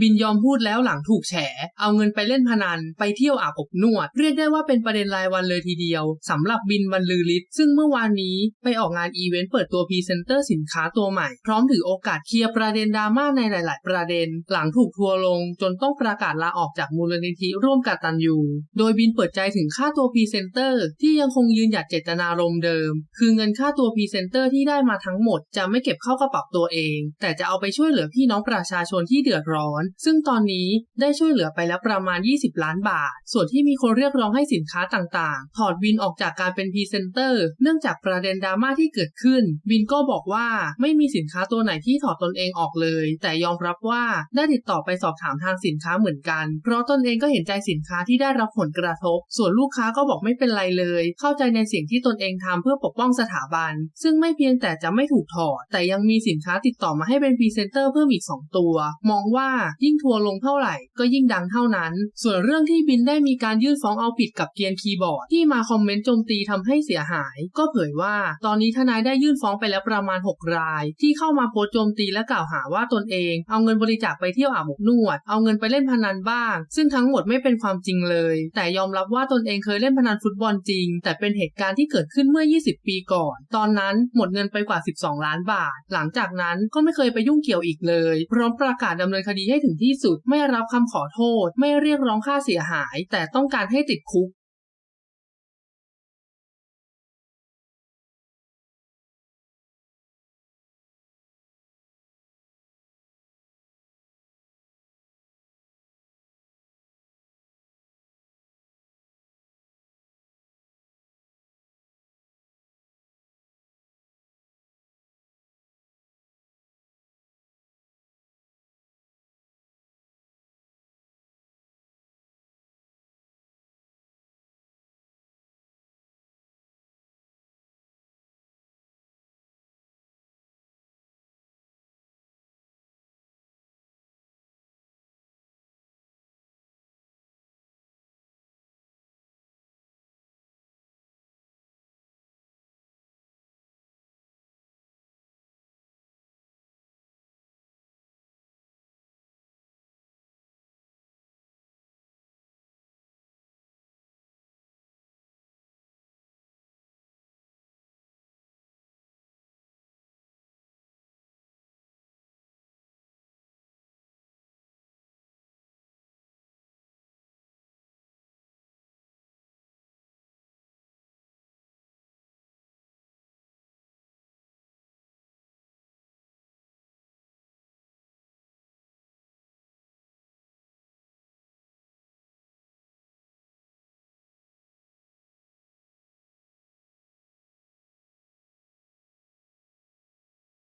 บินยอมพูดแล้วหลังถูกแฉ เอาเงินไปเล่นพนัน ไปเที่ยวอาบอบนวด เรียกได้ว่าเป็นประเด็นรายวันเลยทีเดียวสำหรับบินบรรลือฤทธิ์ซึ่งเมื่อวานนี้ไปออกงานอีเวนต์เปิดตัวพรีเซนเตอร์สินค้าตัวใหม่ พร้อมถือโอกาสเคลียร์ประเด็นดราม่าในหลาย ๆ ประเด็น หลังถูกทัวร์ลง จนต้องประกาศลาออกจากมูลนิธิร่วมกตันยูโดยบินเปิดใจถึงค่าตัวพรีเซนเตอร์ที่ยังคงยืนหยัดเจตนารมณ์เดิม คือเงินค่าตัวพรีเซนเตอร์ที่ได้มาทั้งหมด จะไม่เก็บเข้ากระเป๋าตัวเอง แต่จะเอาไปช่วยเหลือพี่น้องประชาชนที่เดือดร้อนซึ่งตอนนี้ได้ช่วยเหลือไปแล้วประมาณ 20 ล้านบาท ส่วนที่มีคนเรียกร้องให้สินค้าต่างๆ ถอดบินออกจากการเป็นพรีเซนเตอร์ เนื่องจากประเด็นดราม่าที่เกิดขึ้นบินก็บอกว่าไม่มีสินค้าตัวไหนที่ถอดตนเองออกเลย แต่ยอมรับว่าได้ติดต่อไปสอบถามทางสินค้าเหมือนกัน เพราะตนเองก็เห็นใจสินค้าที่ได้รับผลกระทบ ส่วนลูกค้าก็บอกไม่เป็นไรเลย เข้าใจในสิ่งที่ตนเองทำเพื่อปกป้องสถาบัน ซึ่งไม่เพียงแต่จะไม่ถูกถอด แต่ยังมีสินค้าติดต่อมาให้เป็นพรีเซนเตอร์เพิ่มอีก 2 ตัว มองว่ายิ่งทัวร์ลงเท่าไหร่ ก็ยิ่งดังเท่านั้น ส่วนเรื่องที่บินได้มีการยื่นฟ้องเอาผิดกับเกียนคีย์บอร์ดที่มาคอมเมนต์โจมตีทำให้เสียหาย ก็เผยว่า ตอนนี้ทนายได้ยื่นฟ้องไปแล้วประมาณ 6 ราย ที่เข้ามาโพสต์โจมตีและกล่าวหาว่าตนเอง เอาเงินบริจาคไปเที่ยวอาบอบนวด เอาเงินไปเล่นพนันบ้าง ซึ่งทั้งหมดไม่เป็นความจริงเลย แต่ยอมรับว่าตนเองเคยเล่นพนันฟุตบอลจริง แต่เป็นเหตุการณ์ที่เกิดขึ้นเมื่อ 20 ปีก่อน ตอนนั้นหมดเงินไปกว่า 12 ล้านบาท หลังจากนั้นก็ไม่เคยไปยุ่งเกี่ยวอีกเลย พร้อมประกาศดำเนินคดีให้ถึงที่สุด ไม่รับคำขอโทษ ไม่เรียกร้องค่าเสียหาย แต่ต้องการให้ติดคุก